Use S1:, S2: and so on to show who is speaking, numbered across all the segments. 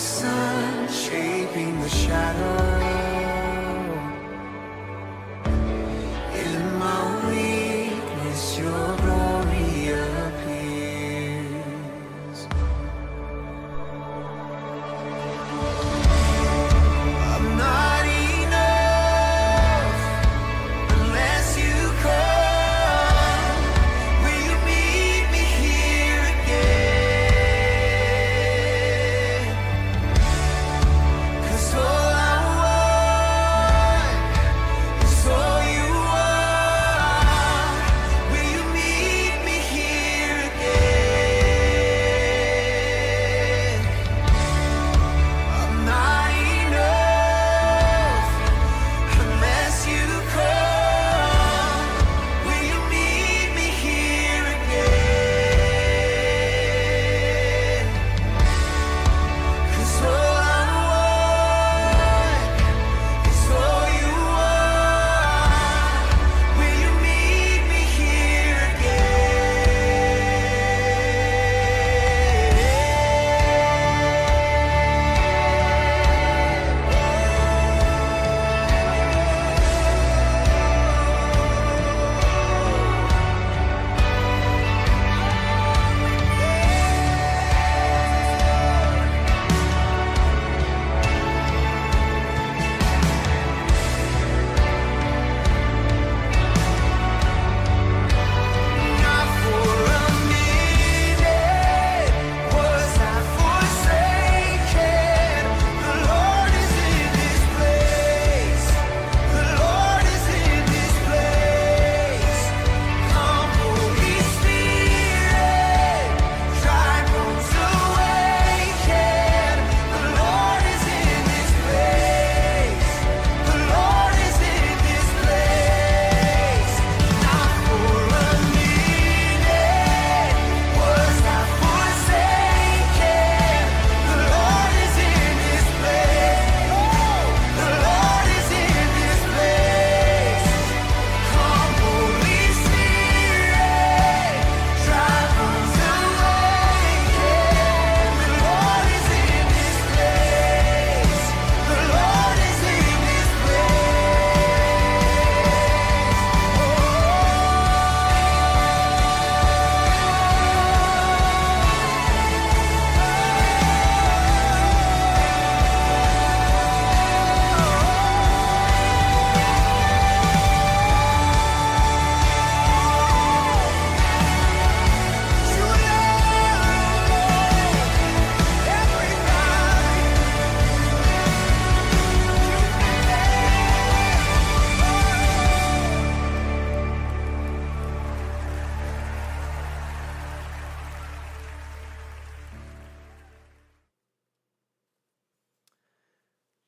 S1: sun shaping the shadow.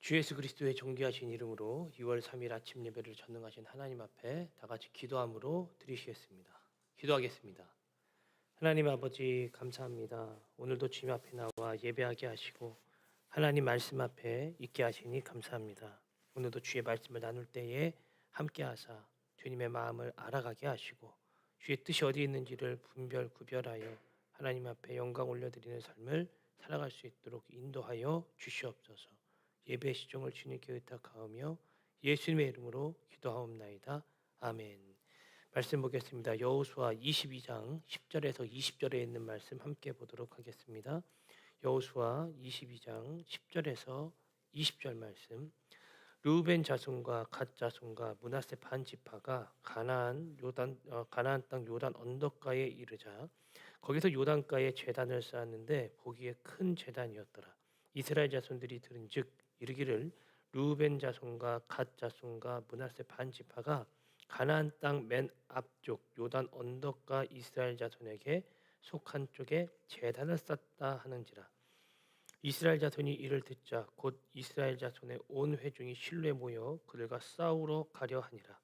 S2: 주 예수 그리스도의 존귀하신 이름으로 6월 3일 아침 예배를 전능하신 하나님 앞에 다 같이 기도함으로 드리시겠습니다. 기도하겠습니다. 하나님 아버지 감사합니다. 오늘도 주님 앞에 나와 예배하게 하시고 하나님 말씀 앞에 있게 하시니 감사합니다. 오늘도 주의 말씀을 나눌 때에 함께 하사 주님의 마음을 알아가게 하시고 주의 뜻이 어디 있는지를 분별 구별하여 하나님 앞에 영광 올려드리는 삶을 살아갈 수 있도록 인도하여 주시옵소서. 예배 시종을 주님께 의탁하오며 예수님의 이름으로 기도하옵나이다. 아멘. 말씀 보겠습니다. 여호수아 22장 10절에서 20절에 있는 말씀 함께 보도록 하겠습니다. 여호수아 22장 10절에서 20절 말씀. 르우벤 자손과 갓 자손과 문하세 반 지파가 가나안 요단 어, 가나안 땅 요단 언덕가에 이르자 거기서 요단가에 제단을 쌓았는데 보기에 큰 제단이었더라. 이스라엘 자손들이 들은즉 이르기를 르우벤 자손과 갓 자손과 문하세 반 지파가 가나안 땅 맨 앞쪽 요단 언덕가 이스라엘 자손에게 속한 쪽에 제단을 쌓다 하는지라. 이스라엘 자손이 이를 듣자 곧 이스라엘 자손의 온 회중이 실로에 모여 그들과 싸우러 가려 하니라.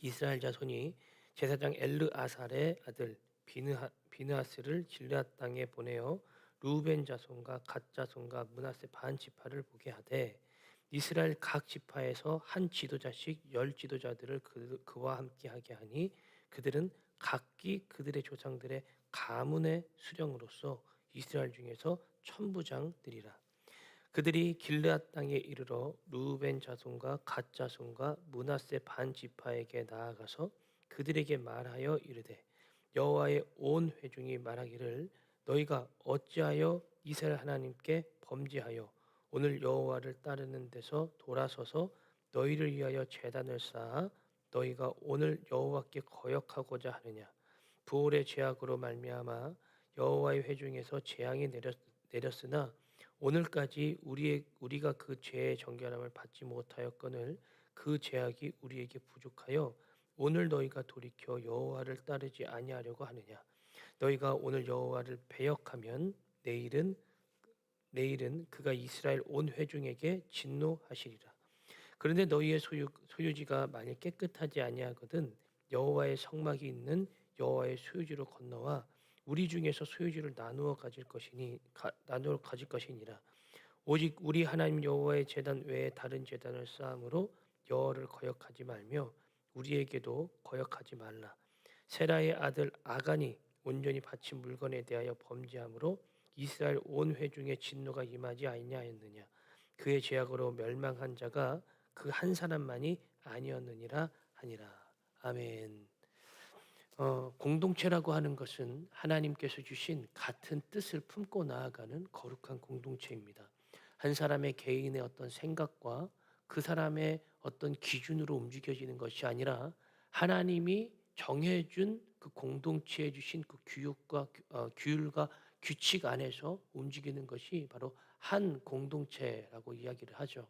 S2: 이스라엘 자손이 제사장 엘르아살의 아들 비느하, 비느하스를 길앗 땅에 보내어 루벤 자손과 갓 자손과 문하세 반 지파를 보게 하되 이스라엘 각 지파에서 한 지도자씩 열 지도자들을 그, 그와 함께 하게 하니 그들은 각기 그들의 조상들의 가문의 수령으로서 이스라엘 중에서 천부장들이라. 그들이 길르앗 땅에 이르러 루벤 자손과 갓 자손과 문하세 반 지파에게 나아가서 그들에게 말하여 이르되 여호와의 온 회중이 말하기를 너희가 어찌하여 이스라엘 하나님께 범죄하여 오늘 여호와를 따르는 데서 돌아서서 너희를 위하여 제단을 쌓아 너희가 오늘 여호와께 거역하고자 하느냐? 부올의 죄악으로 말미암아 여호와의 회중에서 재앙이 내렸, 내렸으나 오늘까지 우리의 우리가 그 죄의 정결함을 받지 못하였거늘 그 죄악이 우리에게 부족하여 오늘 너희가 돌이켜 여호와를 따르지 아니하려고 하느냐 너희가 오늘 여호와를 배역하면 내일은 내일은 그가 이스라엘 온 회중에게 진노하시리라. 그런데 너희의 소유 소유지가 만일 깨끗하지 아니하거든 여호와의 성막이 있는 여호와의 소유지로 건너와 우리 중에서 소유지를 나누어 가질 것이니 가, 나누어 가질 것이니라. 오직 우리 하나님 여호와의 제단 외에 다른 제단을 쌓음으로 여호와를 거역하지 말며 우리에게도 거역하지 말라. 세라의 아들 아간이 온전히 바친 물건에 대하여 범죄함으로 이스라엘 온 회중의 진노가 임하지 아니하였느냐 그의 죄악으로 멸망한 자가 그 한 사람만이 아니었느니라 하니라 아멘. 어, 공동체라고 하는 것은 하나님께서 주신 같은 뜻을 품고 나아가는 거룩한 공동체입니다. 한 사람의 개인의 어떤 생각과 그 사람의 어떤 기준으로 움직여지는 것이 아니라 하나님이 정해준 그 공동체에 주신 그 교육과 어, 규율과 규칙 안에서 움직이는 것이 바로 한 공동체라고 이야기를 하죠.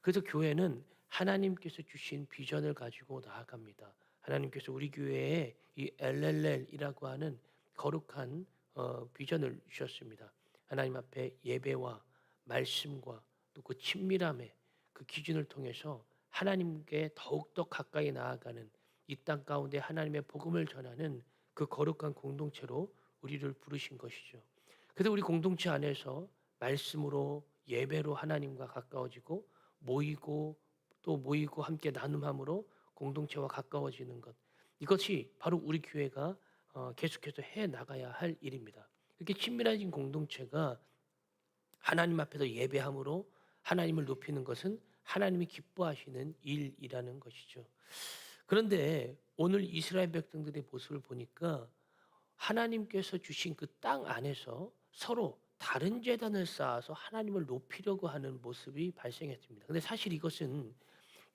S2: 그래서 교회는 하나님께서 주신 비전을 가지고 나아갑니다. 하나님께서 우리 교회에 이 LLL이라고 하는 거룩한 어, 비전을 주셨습니다. 하나님 앞에 예배와 말씀과 또 그 친밀함의 그 기준을 통해서 하나님께 더욱더 가까이 나아가는 이 땅 가운데 하나님의 복음을 전하는 그 거룩한 공동체로 우리를 부르신 것이죠. 그래서 우리 공동체 안에서 말씀으로 예배로 하나님과 가까워지고 모이고 또 모이고 함께 나눔함으로 공동체와 가까워지는 것 이것이 바로 우리 교회가 어, 계속해서 해 나가야 할 일입니다. 이렇게 친밀해진 공동체가 하나님 앞에서 예배함으로 하나님을 높이는 것은 하나님이 기뻐하시는 일이라는 것이죠. 그런데 오늘 이스라엘 백성들의 모습을 보니까 하나님께서 주신 그 땅 안에서 서로 다른 재단을 쌓아서 하나님을 높이려고 하는 모습이 발생했습니다. 근데 사실 이것은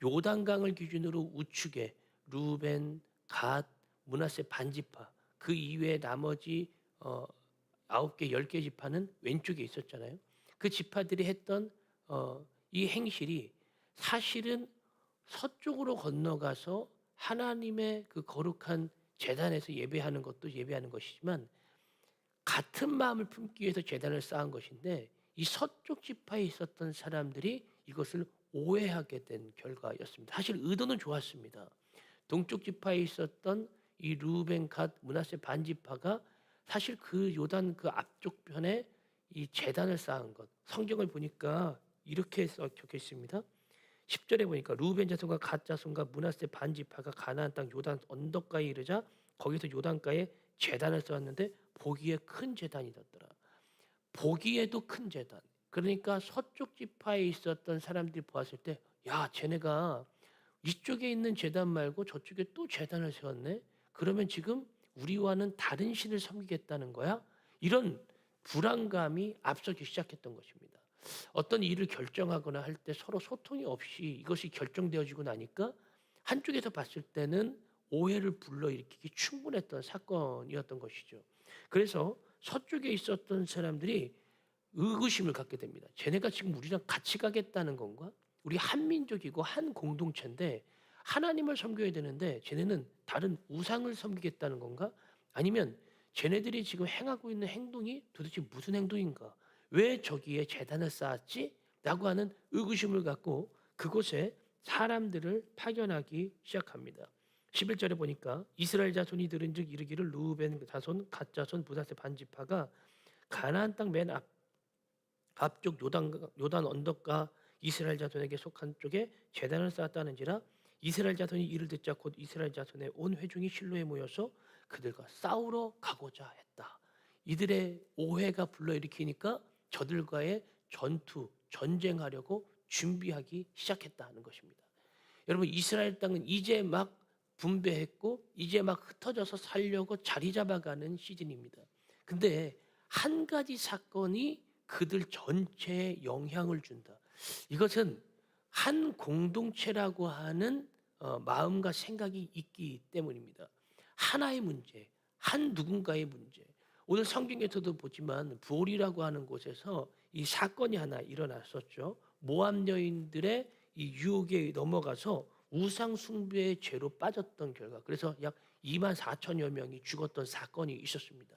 S2: 요단강을 기준으로 우측에 루벤, 갓, 문하세 반지파 그 이외에 나머지 어, 아홉 개, 열개 지파는 왼쪽에 있었잖아요. 그 지파들이 했던 어, 이 행실이 사실은 서쪽으로 건너가서 하나님의 그 거룩한 재단에서 예배하는 것도 예배하는 것이지만 같은 마음을 품기 위해서 재단을 쌓은 것인데 이 서쪽 지파에 있었던 사람들이 이것을 오해하게 된 결과였습니다. 사실 의도는 좋았습니다. 동쪽 지파에 있었던 이 루벤 갓 문하세 반 지파가 사실 그 요단 그 앞쪽 편에 이 재단을 쌓은 것 성경을 보니까 이렇게 적혀 있습니다. 10절에 보니까 루벤 자손과 갓 자손과 문하세 반 지파가 가나안 땅 요단 언덕가에 이르자 거기서 요단가에 재단을 쌓았는데 보기에 큰 재단이 었더라. 보기에도 큰 재단. 그러니까 서쪽 지파에 있었던 사람들이 보았을 때, 야, 쟤네가 이쪽에 있는 재단 말고 저쪽에 또 재단을 세웠네. 그러면 지금 우리와는 다른 신을 섬기겠다는 거야? 이런 불안감이 앞서기 시작했던 것입니다. 어떤 일을 결정하거나 할 때 서로 소통이 없이 이것이 결정되어지고 나니까 한쪽에서 봤을 때는 오해를 불러일으키기 충분했던 사건이었던 것이죠. 그래서 서쪽에 있었던 사람들이 의구심을 갖게 됩니다. 쟤네가 지금 우리랑 같이 가겠다는 건가? 우리 한민족이고 한 공동체인데 하나님을 섬겨야 되는데 쟤네는 다른 우상을 섬기겠다는 건가? 아니면 쟤네들이 지금 행하고 있는 행동이 도대체 무슨 행동인가? 왜 저기에 재단을 쌓았지? 라고 하는 의구심을 갖고 그곳에 사람들을 파견하기 시작합니다. 11절에 보니까 이스라엘 자손이 들은즉 이르기를 루벤 자손 갓 자손 부다세 반지파가 가나안 땅 맨 앞 앞쪽 요단 요단 언덕과 이스라엘 자손에게 속한 쪽에 재단을 쌓았다는지라 이스라엘 자손이 이를 듣자 곧 이스라엘 자손의 온 회중이 실로에 모여서 그들과 싸우러 가고자 했다. 이들의 오해가 불러일으키니까 저들과의 전투 전쟁하려고 준비하기 시작했다는 것입니다. 여러분 이스라엘 땅은 이제 막 분배했고 이제 막 흩어져서 살려고 자리 잡아가는 시즌입니다. 근데 한 가지 사건이 그들 전체에 영향을 준다. 이것은 한 공동체라고 하는 어, 마음과 생각이 있기 때문입니다. 하나의 문제, 한 누군가의 문제. 오늘 성경에서도 보지만 부올이라고 하는 곳에서 이 사건이 하나 일어났었죠. 모함 여인들의 이 유혹에 넘어가서 우상 숭배의 죄로 빠졌던 결과 그래서 약 2만 4천여 명이 죽었던 사건이 있었습니다.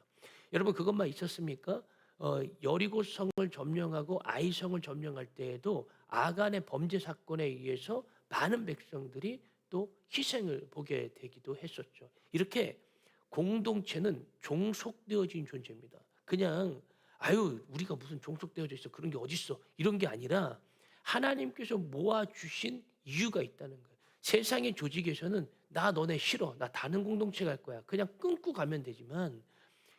S2: 여러분 그것만 있었습니까? 어, 여리고 성을 점령하고 아이 성을 점령할 때에도 아간의 범죄 사건에 의해서 많은 백성들이 또 희생을 보게 되기도 했었죠. 이렇게 공동체는 종속되어진 존재입니다. 그냥 아유 우리가 무슨 종속되어져 있어 그런 게 어딨어 이런 게 아니라 하나님께서 모아 주신 이유가 있다는 거예요. 세상의 조직에서는 나 너네 싫어 나 다른 공동체 갈 거야 그냥 끊고 가면 되지만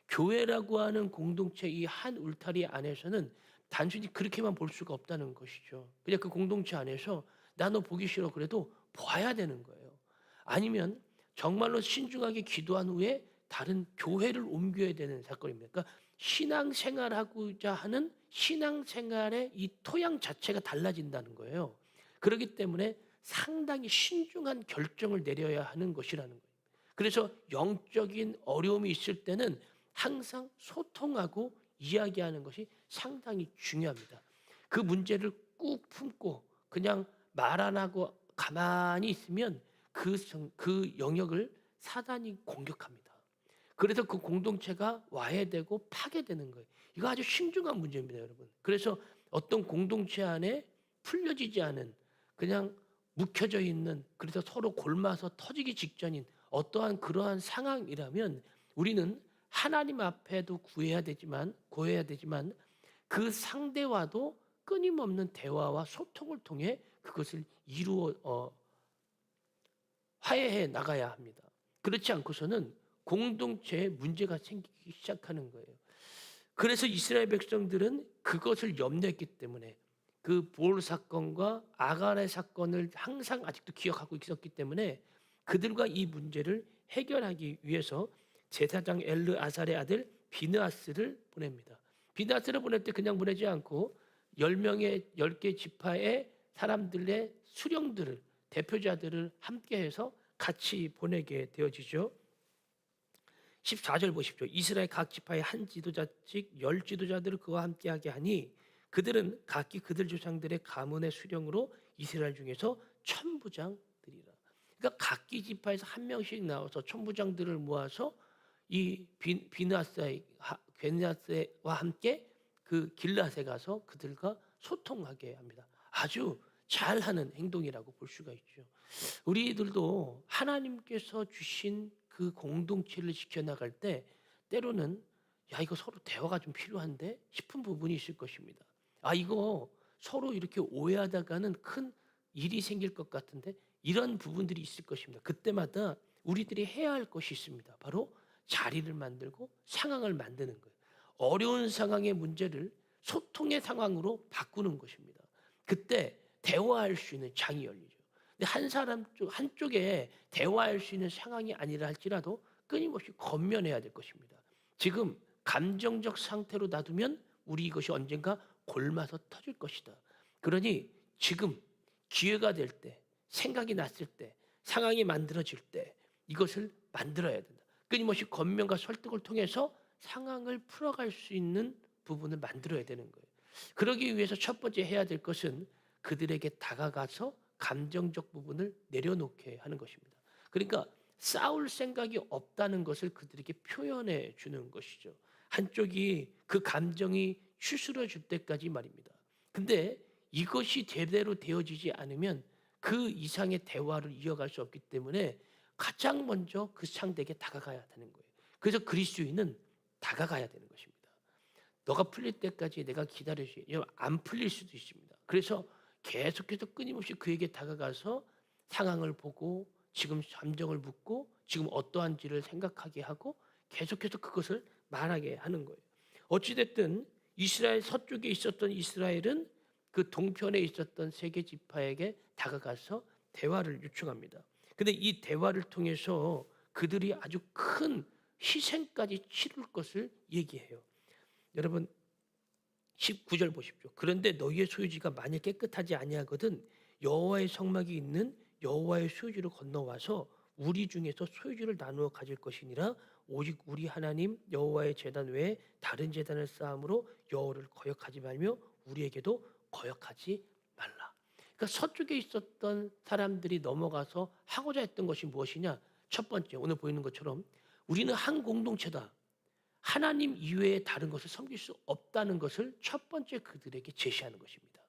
S2: 교회라고 하는 공동체 이 한 울타리 안에서는 단순히 그렇게만 볼 수가 없다는 것이죠. 그냥 그 공동체 안에서 나 너 보기 싫어 그래도 봐야 되는 거예요. 아니면 정말로 신중하게 기도한 후에 다른 교회를 옮겨야 되는 사건입니다. 그러니까 신앙생활하고자 하는 신앙생활의 이 토양 자체가 달라진다는 거예요. 그렇기 때문에 상당히 신중한 결정을 내려야 하는 것이라는 거예요. 그래서 영적인 어려움이 있을 때는 항상 소통하고 이야기하는 것이 상당히 중요합니다. 그 문제를 꾹 품고 그냥 말 안 하고 가만히 있으면 그, 성- 그 영역을 사단이 공격합니다. 그래서 그 공동체가 와해되고 파괴되는 거예요. 이거 아주 신중한 문제입니다, 여러분. 그래서 어떤 공동체 안에 풀려지지 않은 그냥 묵혀져 있는 그래서 서로 골마서 터지기 직전인 어떠한 그러한 상황이라면 우리는 하나님 앞에도 구해야 되지만 구해야 되지만 그 상대와도 끊임없는 대화와 소통을 통해 그것을 이루어 어, 화해해 나가야 합니다. 그렇지 않고서는 공동체에 문제가 생기기 시작하는 거예요. 그래서 이스라엘 백성들은 그것을 염려했기 때문에 그볼 사건과 아간의 사건을 항상 아직도 기억하고 있었기 때문에 그들과 이 문제를 해결하기 위해서 제사장 엘르 아살의 아들 비느아스를 보냅니다. 비느아스를 보낼 때 그냥 보내지 않고 10명의 10개 지파의 사람들의 수령들을 대표자들을 함께해서 같이 보내게 되어지죠. 14절 보십시오. 이스라엘 각 지파의 한 지도자씩 열 지도자들을 그와 함께하게 하니 그들은 각기 그들 조상들의 가문의 수령으로 이스라엘 중에서 천부장들이라. 그러니까 각기 지파에서 한 명씩 나와서 천부장들을 모아서 이 비- 비나스의 베나스와 함께 그 길라세 가서 그들과 소통하게 합니다. 아주 잘하는 행동이라고 볼 수가 있죠. 우리들도 하나님께서 주신 그 공동체를 지켜나갈 때 때로는 야 이거 서로 대화가 좀 필요한데 싶은 부분이 있을 것입니다. 아 이거 서로 이렇게 오해하다가는 큰 일이 생길 것 같은데 이런 부분들이 있을 것입니다. 그때마다 우리들이 해야 할 것이 있습니다. 바로 자리를 만들고 상황을 만드는 거예요. 어려운 상황의 문제를 소통의 상황으로 바꾸는 것입니다. 그때 대화할 수 있는 장이 열리죠. 근데 한 사람 쪽 한쪽에 대화할 수 있는 상황이 아니라 할지라도 끊임없이 건면해야 될 것입니다. 지금 감정적 상태로 놔두면 우리 이것이 언젠가 골마서 터질 것이다. 그러니 지금 기회가 될 때, 생각이 났을 때, 상황이 만들어질 때 이것을 만들어야 된다. 끊임없이 건면과 설득을 통해서 상황을 풀어갈 수 있는 부분을 만들어야 되는 거예요. 그러기 위해서 첫 번째 해야 될 것은 그들에게 다가가서 감정적 부분을 내려놓게 하는 것입니다. 그러니까 싸울 생각이 없다는 것을 그들에게 표현해 주는 것이죠. 한쪽이 그 감정이 추스러질 때까지 말입니다. 근데 이것이 제대로 되어지지 않으면 그 이상의 대화를 이어갈 수 없기 때문에 가장 먼저 그 상대에게 다가가야 되는 거예요. 그래서 그리스도인은 다가가야 되는 것입니다. 너가 풀릴 때까지 내가 기다려주지. 안 풀릴 수도 있습니다. 그래서 계속해서 끊임없이 그에게 다가가서 상황을 보고 지금 감정을 묻고 지금 어떠한지를 생각하게 하고 계속해서 그것을 말하게 하는 거예요. 어찌됐든 이스라엘 서쪽에 있었던 이스라엘은 그 동편에 있었던 세계 지파에게 다가가서 대화를 요청합니다. 근데 이 대화를 통해서 그들이 아주 큰 희생까지 치를 것을 얘기해요. 여러분 19절 보십시오. 그런데 너희의 소유지가 만일 깨끗하지 아니하거든 여호와의 성막이 있는 여호와의 소유지로 건너와서 우리 중에서 소유지를 나누어 가질 것이니라 오직 우리 하나님 여호와의 제단 외에 다른 제단을 쌓음으로 여호를 거역하지 말며 우리에게도 거역하지 말라. 그러니까 서쪽에 있었던 사람들이 넘어가서 하고자 했던 것이 무엇이냐? 첫 번째 오늘 보이는 것처럼 우리는 한 공동체다. 하나님 이외에 다른 것을 섬길 수 없다는 것을 첫 번째 그들에게 제시하는 것입니다.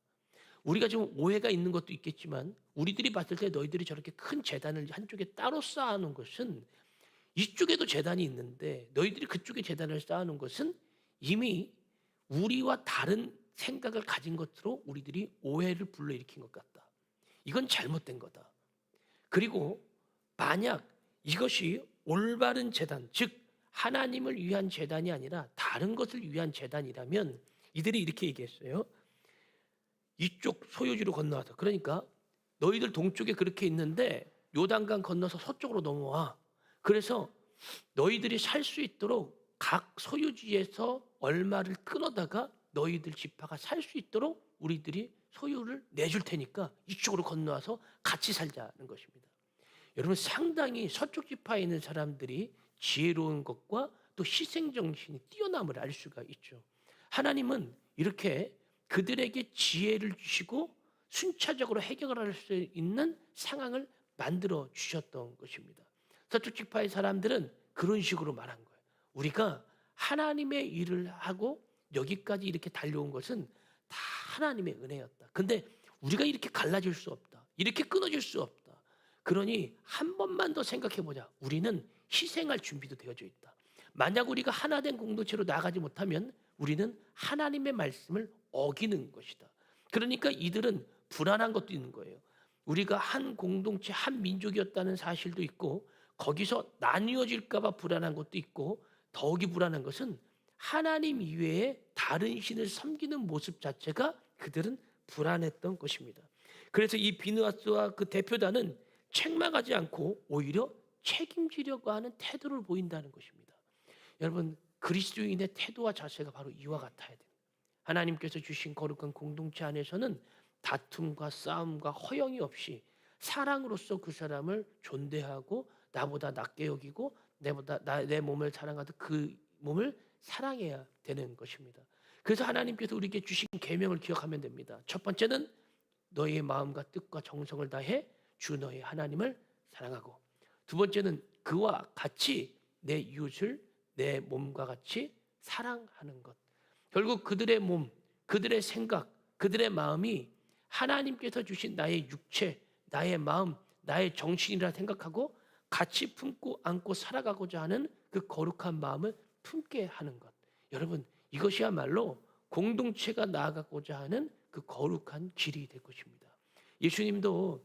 S2: 우리가 지금 오해가 있는 것도 있겠지만 우리들이 봤을 때 너희들이 저렇게 큰 재단을 한쪽에 따로 쌓아놓은 것은 이쪽에도 재단이 있는데 너희들이 그쪽에 재단을 쌓아놓은 것은 이미 우리와 다른 생각을 가진 것으로 우리들이 오해를 불러일으킨 것 같다. 이건 잘못된 거다. 그리고 만약 이것이 올바른 재단, 즉 하나님을 위한 재단이 아니라 다른 것을 위한 재단이라면 이들이 이렇게 얘기했어요. 이쪽 소유지로 건너와서 그러니까 너희들 동쪽에 그렇게 있는데 요단강 건너서 서쪽으로 넘어와. 그래서 너희들이 살 수 있도록 각 소유지에서 얼마를 끊어다가 너희들 지파가 살 수 있도록 우리들이 소유를 내줄 테니까 이쪽으로 건너와서 같이 살자는 것입니다. 여러분 상당히 서쪽 지파에 있는 사람들이 지혜로운 것과 또 희생 정신이 뛰어남을 알 수가 있죠. 하나님은 이렇게 그들에게 지혜를 주시고 순차적으로 해결을 할수 있는 상황을 만들어 주셨던 것입니다. 서쪽 지파의 사람들은 그런 식으로 말한 거예요. 우리가 하나님의 일을 하고 여기까지 이렇게 달려온 것은 다 하나님의 은혜였다. 근데 우리가 이렇게 갈라질 수 없다. 이렇게 끊어질 수 없다. 그러니 한 번만 더 생각해 보자. 우리는 희생할 준비도 되어져 있다. 만약 우리가 하나 된 공동체로 나가지 못하면 우리는 하나님의 말씀을 어기는 것이다. 그러니까 이들은 불안한 것도 있는 거예요. 우리가 한 공동체, 한 민족이었다는 사실도 있고 거기서 나뉘어질까봐 불안한 것도 있고 더욱이 불안한 것은 하나님 이외에 다른 신을 섬기는 모습 자체가 그들은 불안했던 것입니다. 그래서 이 비누아스와 그 대표단은 책망하지 않고 오히려 책임지려고 하는 태도를 보인다는 것입니다. 여러분 그리스도인의 태도와 자세가 바로 이와 같아야 돼요. 하나님께서 주신 거룩한 공동체 안에서는 다툼과 싸움과 허영이 없이 사랑으로서 그 사람을 존대하고 나보다 낫게 여기고 내보다 나, 내 몸을 사랑하듯 그 몸을 사랑해야 되는 것입니다. 그래서 하나님께서 우리에게 주신 계명을 기억하면 됩니다. 첫 번째는 너희의 마음과 뜻과 정성을 다해 주 너희 하나님을 사랑하고 두 번째는 그와 같이 내 이웃을 내 몸과 같이 사랑하는 것. 결국 그들의 몸, 그들의 생각, 그들의 마음이 하나님께서 주신 나의 육체, 나의 마음, 나의 정신이라 생각하고 같이 품고 안고 살아가고자 하는 그 거룩한 마음을 품게 하는 것. 여러분, 이것이야말로 공동체가 나아가고자 하는 그 거룩한 길이 될 것입니다. 예수님도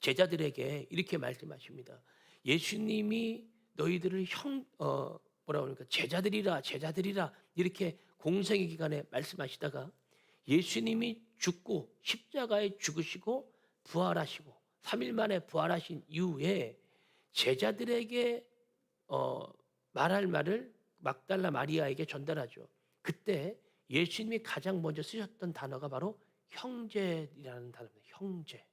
S2: 제자들에게 이렇게 말씀하십니다. 예수님이 너희들을 형 어, 뭐라 그러니까 제자들이라 제자들이라 이렇게 공생의 기간에 말씀하시다가 예수님이 죽고 십자가에 죽으시고 부활하시고 3일 만에 부활하신 이후에 제자들에게 어, 말할 말을 막달라 마리아에게 전달하죠. 그때 예수님이 가장 먼저 쓰셨던 단어가 바로 형제이라는 단어입니다. 형제.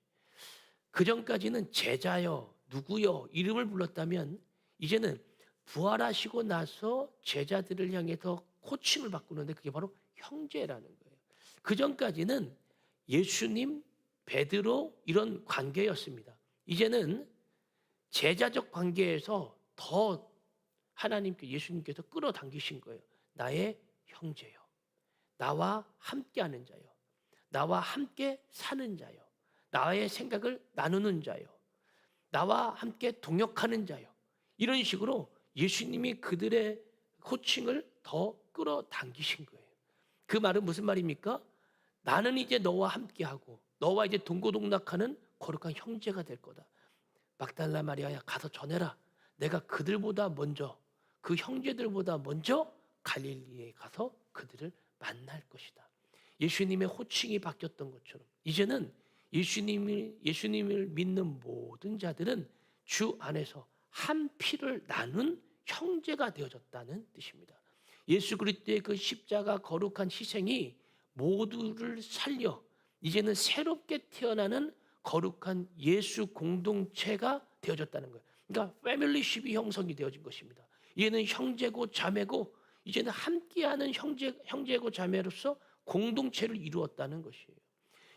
S2: 그 전까지는 제자여, 누구여 이름을 불렀다면 이제는 부활하시고 나서 제자들을 향해서 코칭을 바꾸는데 그게 바로 형제라는 거예요. 그 전까지는 예수님, 베드로 이런 관계였습니다. 이제는 제자적 관계에서 더 하나님께 예수님께서 끌어당기신 거예요. 나의 형제요. 나와 함께하는 자요. 나와 함께 사는 자요. 나의 생각을 나누는 자요. 나와 함께 동역하는 자요. 이런 식으로 예수님이 그들의 호칭을 더 끌어당기신 거예요. 그 말은 무슨 말입니까? 나는 이제 너와 함께하고 너와 이제 동고동락하는 거룩한 형제가 될 거다. 막달라 마리아야 가서 전해라. 내가 그들보다 먼저 그 형제들보다 먼저 갈릴리에 가서 그들을 만날 것이다. 예수님의 호칭이 바뀌었던 것처럼 이제는 예수님을 예수님을 믿는 모든 자들은 주 안에서 한 피를 나눈 형제가 되어졌다는 뜻입니다. 예수 그리스도의 그 십자가 거룩한 희생이 모두를 살려 이제는 새롭게 태어나는 거룩한 예수 공동체가 되어졌다는 거예요. 그러니까 패밀리십이 형성이 되어진 것입니다. 얘는 형제고 자매고 이제는 함께하는 형제 형제고 자매로서 공동체를 이루었다는 것이에요.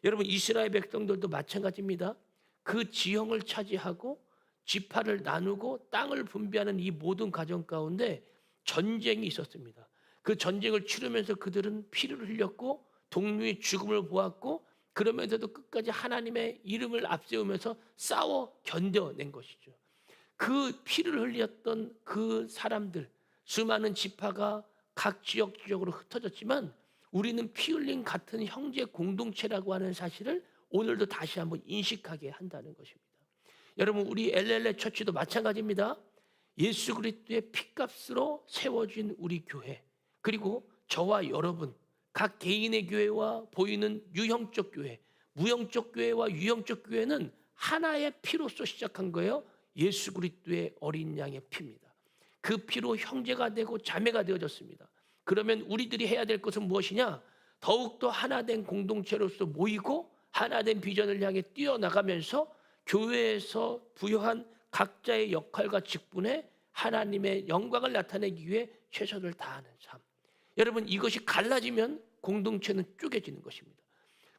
S2: 여러분 이스라엘 백성들도 마찬가지입니다. 그 지형을 차지하고 지파를 나누고 땅을 분배하는 이 모든 과정 가운데 전쟁이 있었습니다. 그 전쟁을 치르면서 그들은 피를 흘렸고 동료의 죽음을 보았고 그러면서도 끝까지 하나님의 이름을 앞세우면서 싸워 견뎌낸 것이죠. 그 피를 흘렸던 그 사람들 수많은 지파가 각 지역 지역으로 흩어졌지만 우리는 피 흘린 같은 형제 공동체라고 하는 사실을 오늘도 다시 한번 인식하게 한다는 것입니다. 여러분 우리 LLA 처치도 마찬가지입니다. 예수 그리스도의 피값으로 세워진 우리 교회 그리고 저와 여러분 각 개인의 교회와 보이는 유형적 교회, 무형적 교회와 유형적 교회는 하나의 피로서 시작한 거예요. 예수 그리스도의 어린 양의 피입니다. 그 피로 형제가 되고 자매가 되어졌습니다. 그러면 우리들이 해야 될 것은 무엇이냐? 더욱더 하나된 공동체로서 모이고 하나된 비전을 향해 뛰어나가면서 교회에서 부여한 각자의 역할과 직분에 하나님의 영광을 나타내기 위해 최선을 다하는 삶. 여러분 이것이 갈라지면 공동체는 쪼개지는 것입니다.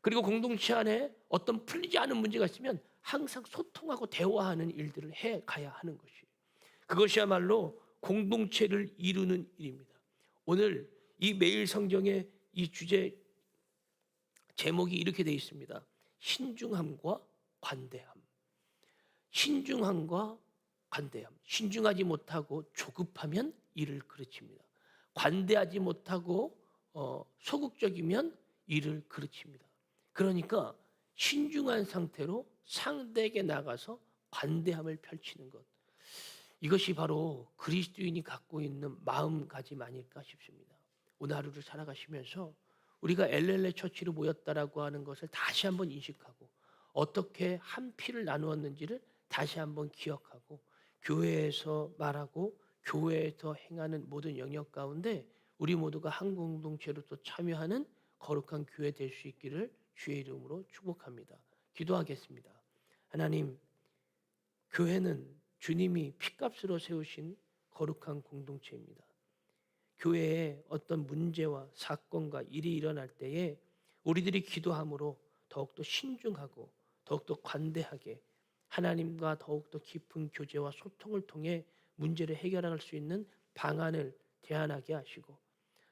S2: 그리고 공동체 안에 어떤 풀리지 않은 문제가 있으면 항상 소통하고 대화하는 일들을 해 가야 하는 것이에요. 그것이야말로 공동체를 이루는 일입니다. 오늘 이 매일 성경의 이 주제 제목이 이렇게 되어 있습니다. 신중함과 관대함. 신중함과 관대함. 신중하지 못하고 조급하면 일을 그르칩니다. 관대하지 못하고 어, 소극적이면 일을 그르칩니다. 그러니까 신중한 상태로 상대에게 나가서 관대함을 펼치는 것. 이것이 바로 그리스도인이 갖고 있는 마음가짐 아닐까 싶습니다. 오늘 하루를 살아가시면서 우리가 엘렐레 처치로 모였다라고 하는 것을 다시 한번 인식하고 어떻게 한 피를 나누었는지를 다시 한번 기억하고 교회에서 말하고 교회에서 행하는 모든 영역 가운데 우리 모두가 한 공동체로서 참여하는 거룩한 교회 될 수 있기를 주의 이름으로 축복합니다. 기도하겠습니다. 하나님, 교회는 주님이 피값으로 세우신 거룩한 공동체입니다. 교회에 어떤 문제와 사건과 일이 일어날 때에 우리들이 기도함으로 더욱더 신중하고 더욱더 관대하게 하나님과 더욱더 깊은 교제와 소통을 통해 문제를 해결할 수 있는 방안을 대안하게 하시고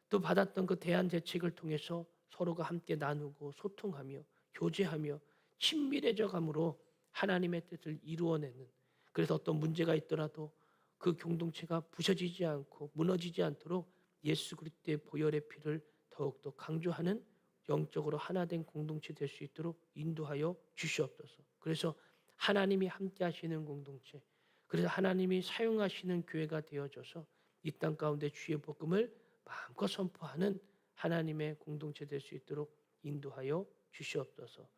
S2: 또 받았던 그 대안 대책을 통해서 서로가 함께 나누고 소통하며 교제하며 친밀해져 감으로 하나님의 뜻을 이루어내는 그래서 어떤 문제가 있더라도 그 공동체가 부서지지 않고 무너지지 않도록 예수 그리스도의 보혈의 피를 더욱더 강조하는 영적으로 하나된 공동체 될 수 있도록 인도하여 주시옵소서. 그래서 하나님이 함께 하시는 공동체, 그래서 하나님이 사용하시는 교회가 되어져서 이 땅 가운데 주의 복음을 마음껏 선포하는 하나님의 공동체 될 수 있도록 인도하여 주시옵소서.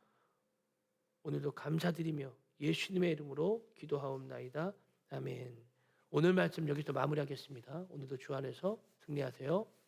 S2: 오늘도 감사드리며 예수님의 이름으로 기도하옵나이다. 아멘. 오늘 말씀 여기서 마무리하겠습니다. 오늘도 주 안에서 승리하세요.